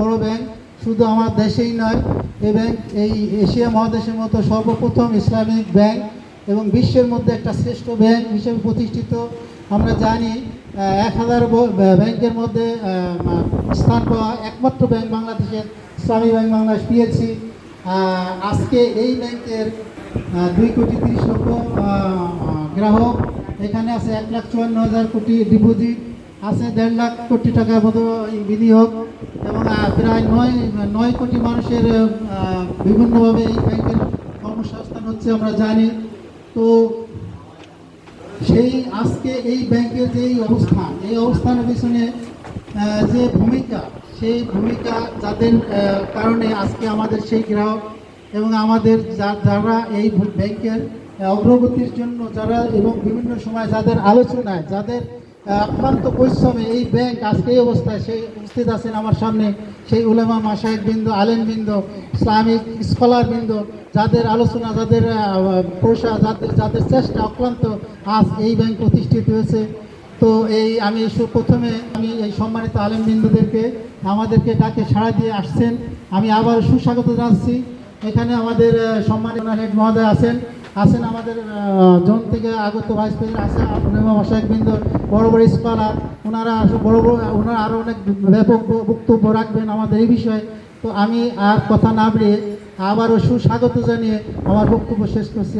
বড় ব্যাংক শুধু আমার দেশেই নয় এই ব্যাংক এই এশিয়া মহাদেশের মতো সর্বপ্রথম ইসলামিক ব্যাংক এবং বিশ্বের মধ্যে একটা শ্রেষ্ঠ ব্যাংক হিসেবে প্রতিষ্ঠিত। আমরা জানি এক হাজার ব্যাংকের মধ্যে স্থান পাওয়া একমাত্র ব্যাংক বাংলাদেশের ইসলামী ব্যাংক বাংলাদেশ পিএলসি আজকে এই ব্যাংকের দুই কোটি তিরিশ লক্ষ গ্রাহক। এখানে আছে এক লাখ চুয়ান্ন হাজার কোটি ডিপোজিট আছে দেড় লাখ কোটি টাকার মতো বিনিয়োগ এবং প্রায় নয় নয় কোটি মানুষের বিভিন্নভাবে এই ব্যাংকের কর্মসংস্থান হচ্ছে আমরা জানি। তো সেই আজকে এই ব্যাংকের যে অবস্থান, এই অবস্থানের পিছনে যে ভূমিকা, সেই ভূমিকা যাদের কারণে আজকে আমাদের সেই গ্রাহক এবং আমাদের যারা এই ব্যাংকের অগ্রগতির জন্য যারা এবং বিভিন্ন সময় যাদের আলোচনায়, যাদের আহ, অক্লান্ত পরিশ্রমে এই ব্যাংক আজকে এই অবস্থায় সেই উপস্থিত আছেন আমার সামনে সেই উলেমা মাসায়েক বৃন্দ আলেম বৃন্দ ইসলামিক স্কলার বৃন্দ যাদের আলোচনা যাদের প্রসা যাদের যাদের চেষ্টা অক্লান্ত আজ এই ব্যাংক প্রতিষ্ঠিত হয়েছে। তো এই আমি প্রথমে আমি এই সম্মানিত আলেম বিন্দুদেরকে আমাদেরকে ডাকে সাড়া দিয়ে আসছেন। আমি আবার সুস্বাগত জানাচ্ছি। এখানে আমাদের সম্মানিত হেড মহোদয় আছেন। আছেন আমাদের জন থেকে আগত ভাইস প্রেসিডেন্ট আছে, আপনার মাসায়েক বৃন্দ বড় বড় স্কলার ওনারা বড় বড়, ওনারা আরও অনেক ব্যাপক বক্তব্য রাখবেন আমাদের এই বিষয়ে। তো আমি আর কথা না বাড়িয়ে আবারও সুস্বাগত জানিয়ে আমার বক্তব্য শেষ করছি।